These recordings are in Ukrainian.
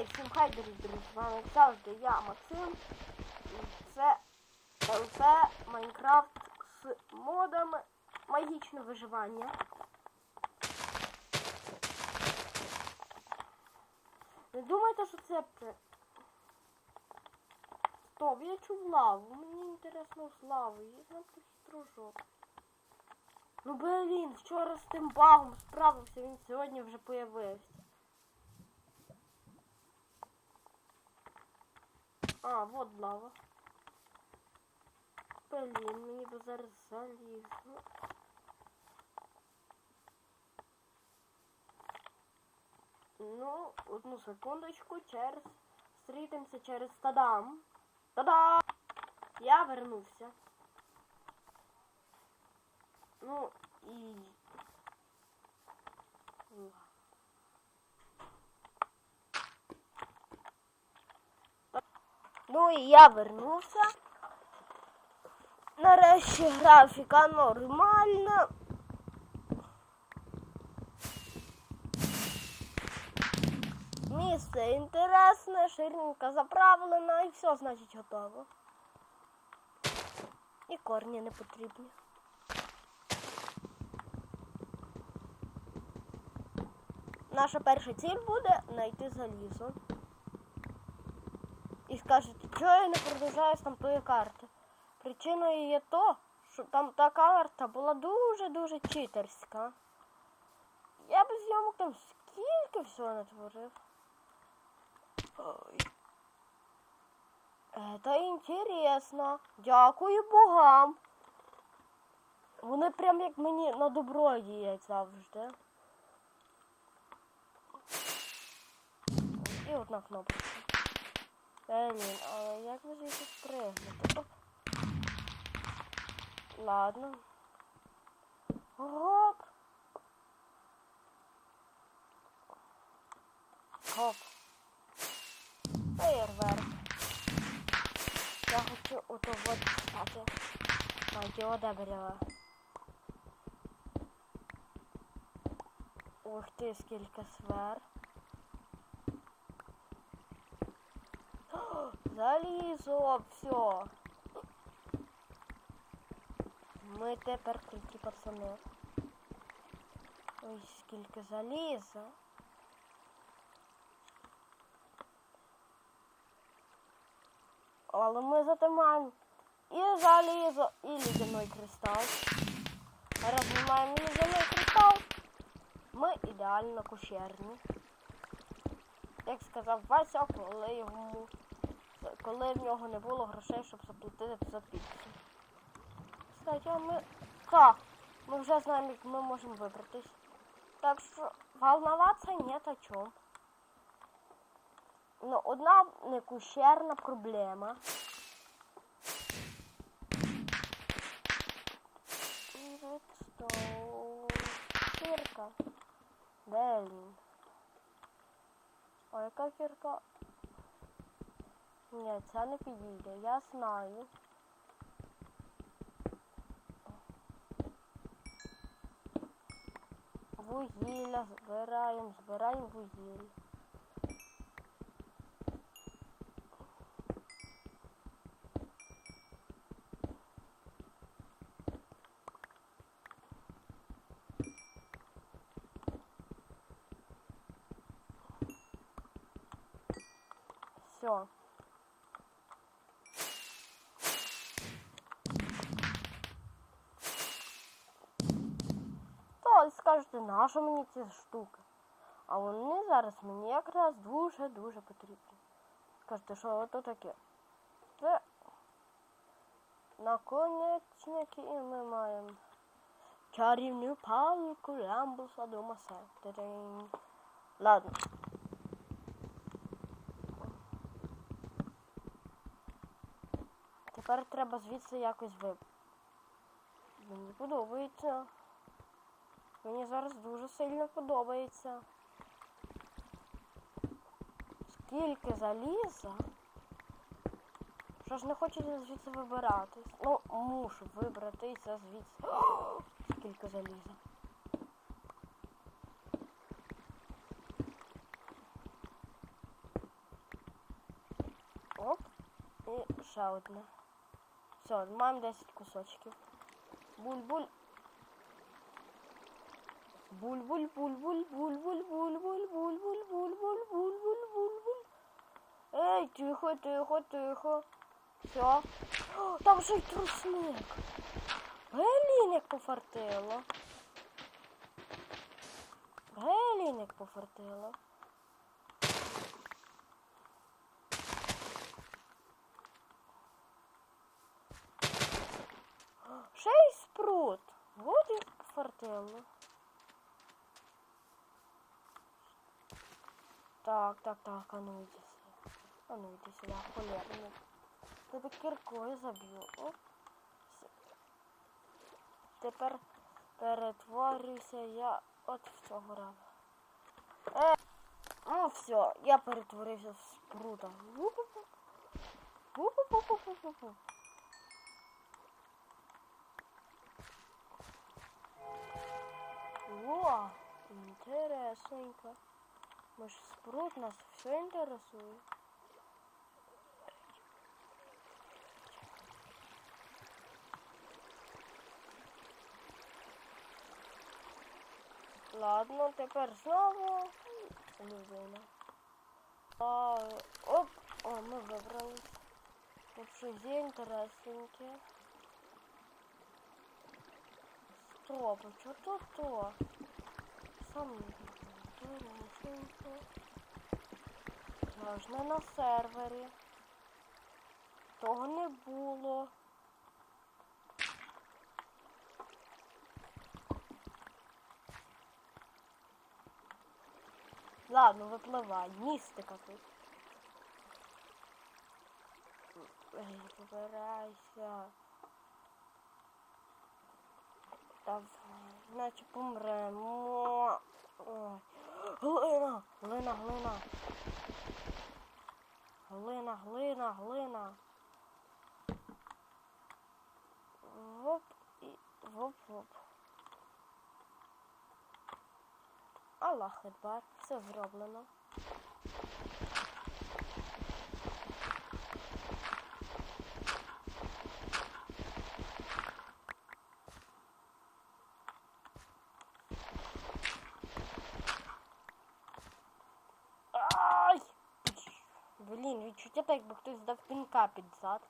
Хей, всім хай, дорогі друзі, з вами завжди я, Максим. І це ЛЦ Майнкрафт з модами магічне виживання. Не думайте, що це... Стоп, я чув лаву. Мені інтересно з лавою. Я знаю хитрожок. Ну блін, вчора з тим багом справився, він сьогодні вже появився. А, вот лава. Блін, мені би зараз залізно. Ну, одну секундочку, через зустрітимося через тадам. Та-дам! Я вернувся. Ну і. Ну і я вернувся. Нарешті графіка нормальна. Місце інтересне, ширинка заправлена і все, значить, готово. І корні не потрібні. Наша перша ціль буде знайти залізо. Скажете, чого я не продовжаю з тамтої карти? Причиною є то, що там та карта була дуже-дуже читерська. Я без зйомок там скільки всього натворив. Ой. Это інтересно. Дякую богам. Вони прям як мені на добро діють завжди. І одна кнопочка. Блін, але як звідси спригнути? Оп. Ладно. Гоп. Гоп. Фейерверк. Я хочу ото вот стати. Найдіо добрила. Ух ти, скільки сфер. О, Залізо, все. Ми тепер круті пацани. Ой, скільки заліза. Але ми затимаємо і залізо, і лідяний кристал. Раз ми маємо лідяний кристал, ми ідеально кушерні. Як сказав Вася, коли йому коли в нього не було грошей, щоб заплатити за піцу. Кстати, ми... Так, ми вже знаємо, як ми можемо вибратись. Так що волноваться нет о чем. Ну, одна некущерна проблема. Редстоун. Кірка. Де він? А яка кірка? Ні, це не підійде, я знаю. Вугілля збираємо, збираємо вугілля. Все. Скажете, нащо мені ці штуки? А вони зараз мені якраз дуже-дуже потрібні. Скажете, що ото таке? Це наконечники і ми маємо чарівну палку лямбуса домаса. Та-дам. Ладно. Тепер треба звідси якось виб. Мені подобається. Мені зараз дуже сильно подобається. Скільки заліза? Що ж не хочеться звідси вибиратись? Ну, мушу вибратися звідси. Скільки заліза. Оп, і ще одне. Все, маємо 10 кусочків. Буль-буль. Буль-буль, буль-буль, буль-буль, буль-буль, буль-буль, буль-буль, буль-буль, буль-буль. Ей, тихо, тихо, тихо. Все. Там же й трусник. Блін, як пофартило. Блін, як пофартило. Й спрут. Вот і пофартило. Так, так, так, а ну иди сюда. А ну иди сюда, холерник. Тебе кіркою заб'ю. Все. Тепер перетворюся я от в цього раба. Е, ну все, я перетворився в спрута. О, интересненько. Может, спрут нас все интересует. Ладно, тепер знову людина. А, оп, о, ми вибрались. Тут щось є інтересненьке. Стоп, а що тут то? Сам інтересненько. Ж не на сервері. Того не було. Ладно, випливай, містика тут. Ей, побирайся. Давай, наче помремо. Глина, глина, глина. Глина, глина, глина. Воп і воп-воп. Аллах Акбар, все зроблено. Блін, відчуття так, якби хтось дав пінка під зад.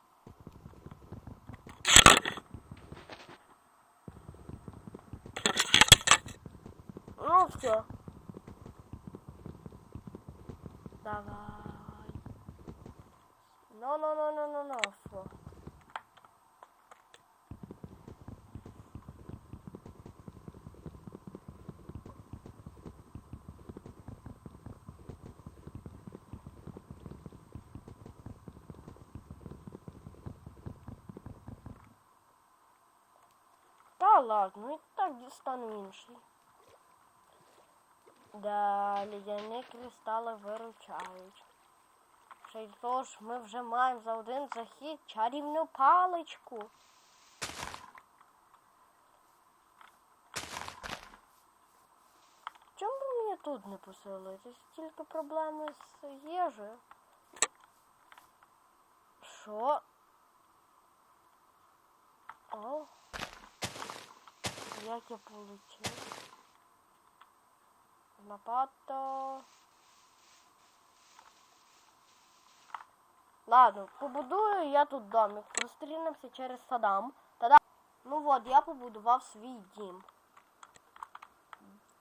Ну все. Давай. Ну, ну, ну, ну, ну, ну, все. Та ладно, і так дістану інший. Да, лідяні кристали виручають. Ще й ж ми вже маємо за один захід чарівну паличку. Чому б мені тут не поселитись? Тільки проблеми з їжею. Що? О, як я получив? Лопата. Ладно, побудую я тут домик. Зустрінемося через садам. Та-да. Ну от, я побудував свій дім.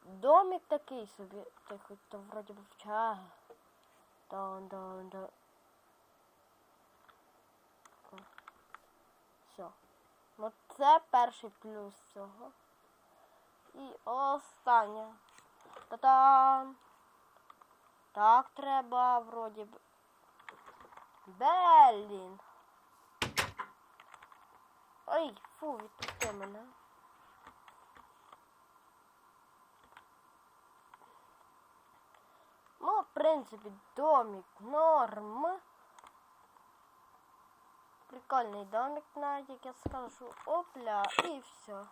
Домик такий собі. Тихо, то вроді би вча. Да, да, да. Все. Ну це перший плюс цього. І останнє. Та-дам! Так треба, вроді б. Беллін. Ой, фу, відпусти мене. Ну, в принципі, домик норм. Прикольний домик, навіть, як я скажу. Опля, і все.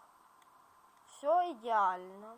Все ідеально.